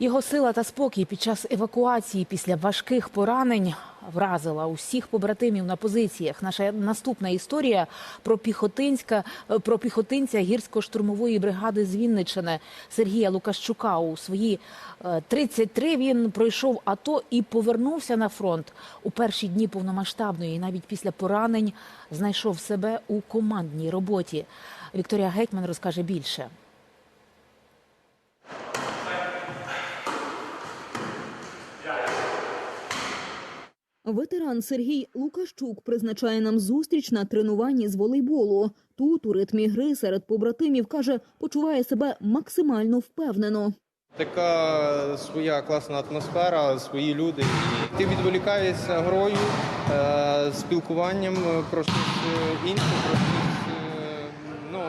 Його сила та спокій під час евакуації після важких поранень вразила усіх побратимів на позиціях. Наша наступна історія про піхотинська про піхотинця гірсько-штурмової бригади з Вінничини Сергія Лукащука. У свої е, 33 він пройшов АТО і повернувся на фронт у перші дні повномасштабної. І навіть після поранень знайшов себе у командній роботі. Вікторія Гетьман розкаже більше. Ветеран Сергій Лукащук призначає нам зустріч на тренуванні з волейболу. Тут, у ритмі гри серед побратимів, каже, почуває себе максимально впевнено. Така своя класна атмосфера, свої люди. Ти відволікаєшся грою, е, спілкуванням про щось інше, про щось е, ну,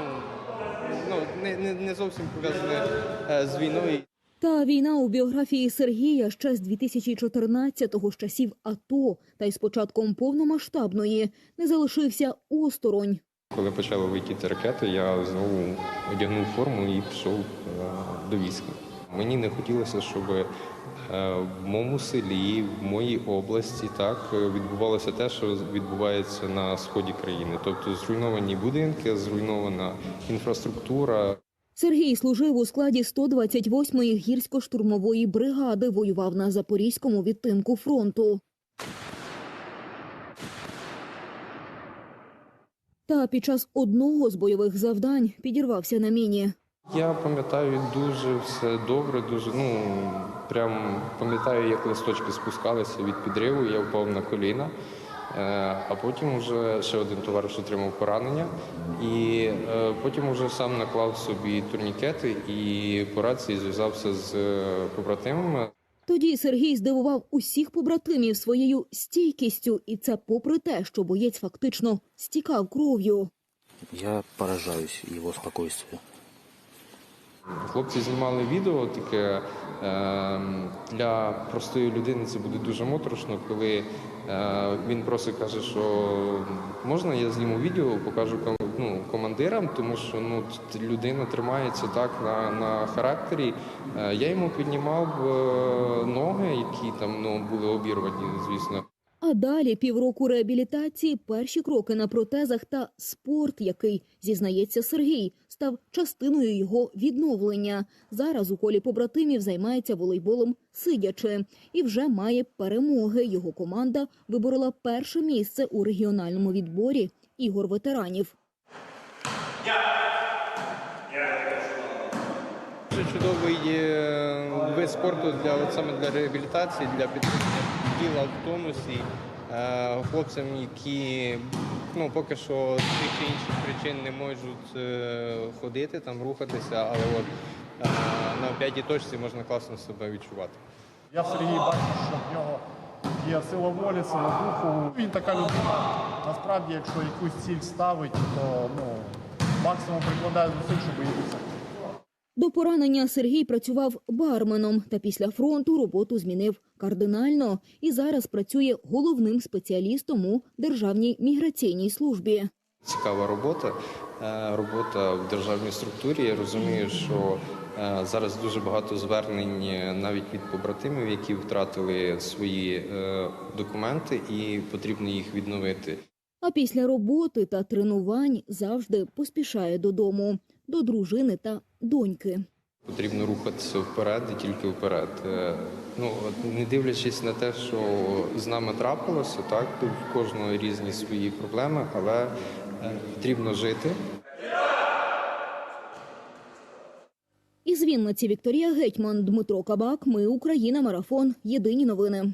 ну, не, не, не зовсім пов'язане е, з війною. Та війна у біографії Сергія ще з 2014-го, з часів АТО, та й з початком повномасштабної не залишився осторонь. Коли почали летіти ракети, я знову одягнув форму і пішов е, до війська. Мені не хотілося, щоб е, в моєму селі, в моїй області так відбувалося те, що відбувається на сході країни. Тобто зруйновані будинки, зруйнована інфраструктура. Сергій служив у складі 128-ї гірсько-штурмової бригади, воював на запорізькому відтинку фронту. Та під час одного з бойових завдань підірвався на міні. Я пам'ятаю дуже все добре, дуже ну прям пам'ятаю, як листочки спускалися від підриву. Я впав на коліна. Е, А потім вже ще один товариш отримав поранення, і е, потім вже сам наклав собі турнікети і по рації зв'язався з е, побратимами. Тоді Сергій здивував усіх побратимів своєю стійкістю, і це попри те, що боєць фактично стікав кров'ю. Я поражаюсь его спокойствию. Хлопці знімали відео таке е, для простої людини. Це буде дуже моторошно, коли е, він просить, каже, що можна я зніму відео, покажу ну, командирам, тому що ну людина тримається так на, на характері. Е, я йому піднімав е, ноги, які там ну були обірвані, звісно. А далі півроку реабілітації, перші кроки на протезах та спорт, який, зізнається Сергій, став частиною його відновлення. Зараз у колі побратимів займається волейболом сидячи і вже має перемоги. Його команда виборола перше місце у регіональному відборі ігор ветеранів. Дуже чудовий е, вид спорту для саме для реабілітації, для підтримання тіла в тонусі хлопцям, які ну поки що з тих чи інших причин не можуть е, ходити, там рухатися, але от е, на п'ятій точці можна класно себе відчувати. Я в Сергії бачу, що в нього є сила волі, сила духу. Він така людина. Насправді, якщо якусь ціль ставить, то ну, максимум прикладає зусиль, щоб її досягти. До поранення Сергій працював барменом та після фронту роботу змінив кардинально і зараз працює головним спеціалістом у Державній міграційній службі. Цікава робота, е, робота в державній структурі. Я розумію, що е, зараз дуже багато звернень е, навіть від побратимів, які втратили свої документи, і потрібно їх відновити. А після роботи та тренувань завжди поспішає додому, до дружини та доньки. Потрібно рухатися вперед і тільки вперед. Е, Ну от не дивлячись на те, що з нами трапилося, так в кожного різні свої проблеми, але е, потрібно жити. Із Вінниці Вікторія Гетьман, Дмитро Кабак. Ми Україна. Марафон. Єдині новини.